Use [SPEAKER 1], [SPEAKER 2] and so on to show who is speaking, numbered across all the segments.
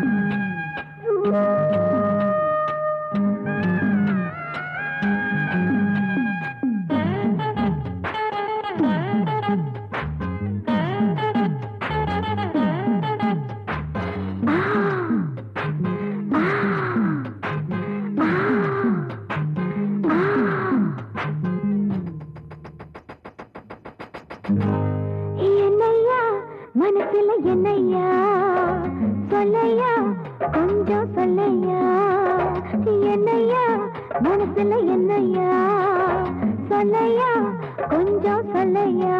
[SPEAKER 1] Thank you. என்னையா மனசுல என்னையா? சொல்லையா? கொஞ்சம் சொல்லையா? என்னையா? மனசுல என்னையா? சொல்லையா? கொஞ்சம் சொல்லையா?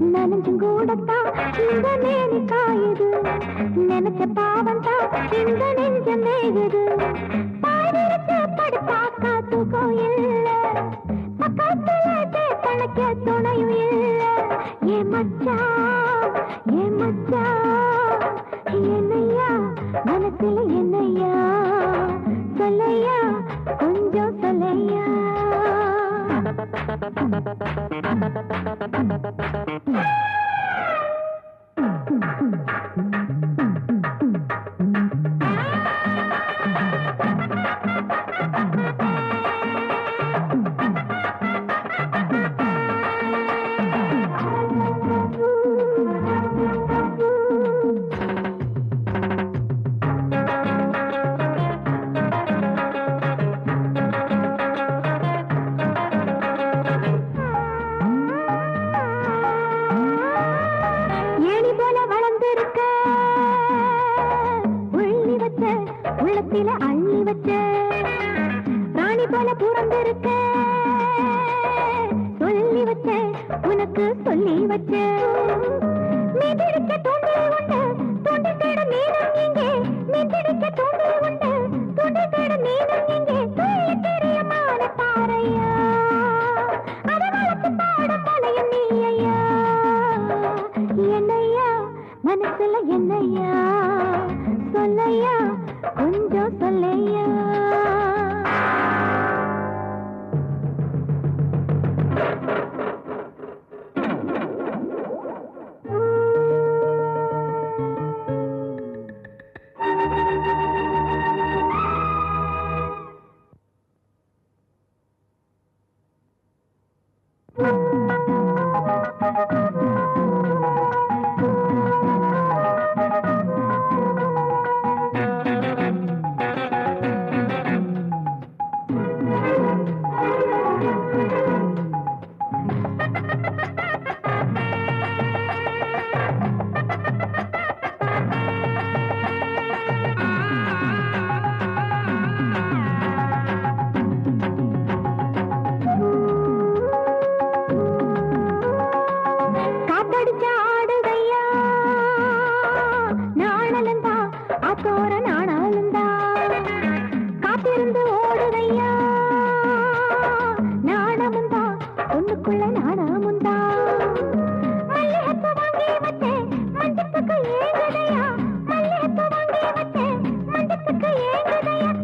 [SPEAKER 1] நனைஞ்சும் கூடத்தான் இந்த நேரி காயுது. நினைச்ச பாவம் தான் இந்த நெஞ்சம் மேயுது. பாடிருச்சு படுத்தாக்கா தூக்கம் இல்ல. பக்கத்துல கணக்க Thank you. கழுத்தில அள்ளி வச்ச ராணி போல பிறந்திருக்க. சொல்லி வச்ச உனக்கு சொல்லி வச்ச. மீதிருக்க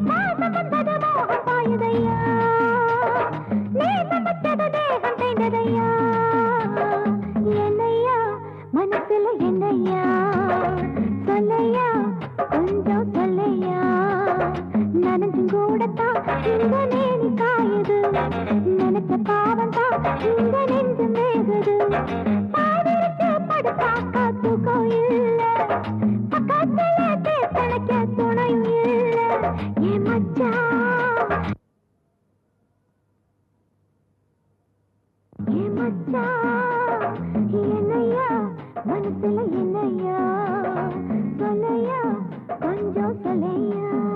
[SPEAKER 1] மாசம் வந்தது மோகம் பாயுதையா? நீ வச்சது தேகம் தேய்ந்ததையா? மனசுல என்னையா சொல்லையா கொஞ்சம் சொல்லையா